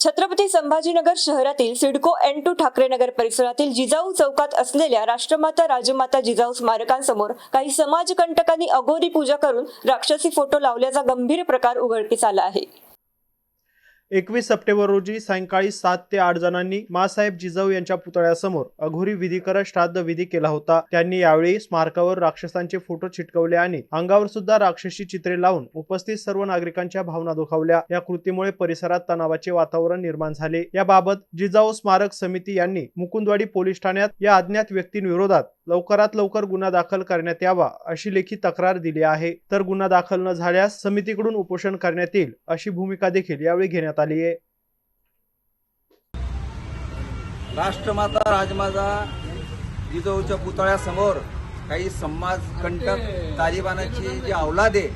छत्रपती संभाजीनगर शहरातील CIDCO N to ठाकरेनगर परिसरातील जिजाऊ चौकात असलेल्या राष्ट्रमाता राजमाता जिजाऊ स्मारकांसमोर काही समाजकंटकांनी अघोरी पूजा करून राक्षसी फोटो लावल्याचा गंभीर प्रकार उघडकीस आला आहे. एकवीस सप्टेंबर रोजी सायंकाळी सात ते आठ जणांनी मासाहेब जिजाऊ यांच्या पुतळ्यासमोर अघोरी विधी करत श्राद्ध विधी केला होता. त्यांनी यावेळी स्मारकावर राक्षसांचे फोटो चिटकवले आणि अंगावर सुद्धा राक्षसी चित्रे लावून उपस्थित सर्व नागरिकांच्या भावना दुखावल्या. या कृतीमुळे परिसरात तणावाचे वातावरण निर्माण झाले. याबाबत जिजाऊ स्मारक समिती यांनी मुकुंदवाडी पोलीस ठाण्यात या अज्ञात व्यक्तींविरोधात लवकरात लवकर गुन्हा दाखल करण्यात यावा अशी लेखी तक्रार दिली आहे. तर गुन्हा दाखल न झाल्यास समितीकडून उपोषण करण्यात येईल अशी भूमिका देखील यावेळी घेण्यात आली आहे. राष्ट्रमाता राजमाता जिजाऊच्या पुतळ्यासमोर काही समाजकंटक तालिबानाची जी औलादे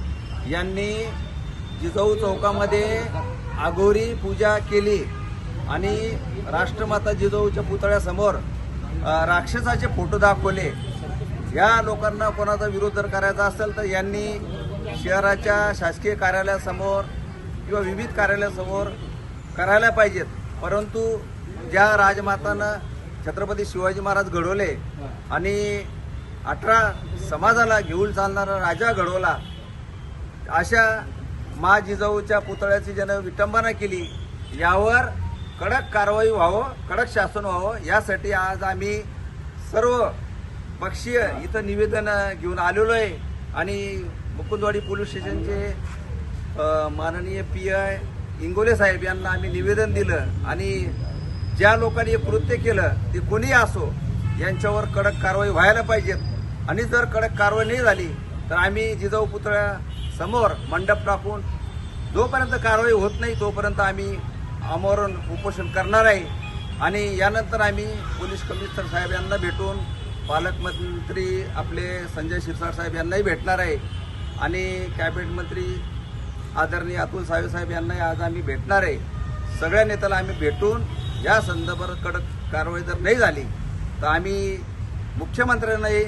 यांनी जिजाऊ चौकामध्ये आघोरी पूजा केली आणि राष्ट्रमाता जिजाऊच्या पुतळ्यासमोर राक्षसाचे फोटो दाखवले. या लोकांना कोणाचा विरोध जर करायचा असेल तर यांनी शहराच्या शासकीय कार्यालयासमोर किंवा विविध कार्यालयासमोर करायला पाहिजेत. परंतु ज्या राजमातानं छत्रपती शिवाजी महाराज घडवले आणि अठरा समाजाला घेऊन चालणारा राजा घडवला अशा मा जिजाऊच्या पुतळ्याची ज्यानं विटंबना केली यावर कडक कारवाई व्हावं कडक शासन व्हावं यासाठी आज आम्ही सर्व पक्षीय इथं निवेदन घेऊन आलेलो आहे आणि मुकुंदवाडी पोलीस स्टेशनचे माननीय पी आय इंगोले साहेब यांना आम्ही निवेदन दिलं. आणि ज्या लोकांनी हे कृत्य केलं ते कोणीही असो यांच्यावर कडक कारवाई व्हायला पाहिजेत. आणि जर कडक कारवाई नाही झाली तर आम्ही जिजाऊ पुतळ्या समोर मंडप टाकून जोपर्यंत कारवाई होत नाही तोपर्यंत आम्ही आमरण उपोषण करणार आहे. आणि यानंतर आम्ही पोलीस कमिशनर साहेब यांना भेटून पालकमंत्री आपले संजय शिरसाट साहेब यांनाही भेटणार आहे. आणि कॅबिनेट मंत्री आदरणीय अतुल सावे साहेब यांनाही आज आम्ही भेटणार आहे. सगळ्या नेत्याला आम्ही भेटून या संदर्भात कडक कारवाई जर नाही झाली तर आम्ही मुख्यमंत्र्यांनाही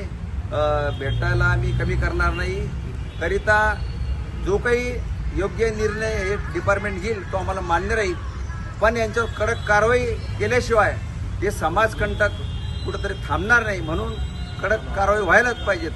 भेटायला आम्ही कमी करणार नाही. करिता जो काही योग्य निर्णय हे डिपार्टमेंट घेईल तो आम्हाला मान्य राहील. पण यांच्यावर कडक कारवाई केल्याशिवाय हे समाजकंटक कुठंतरी थांबणार नाही म्हणून कडक कारवाई व्हायलाच पाहिजेत.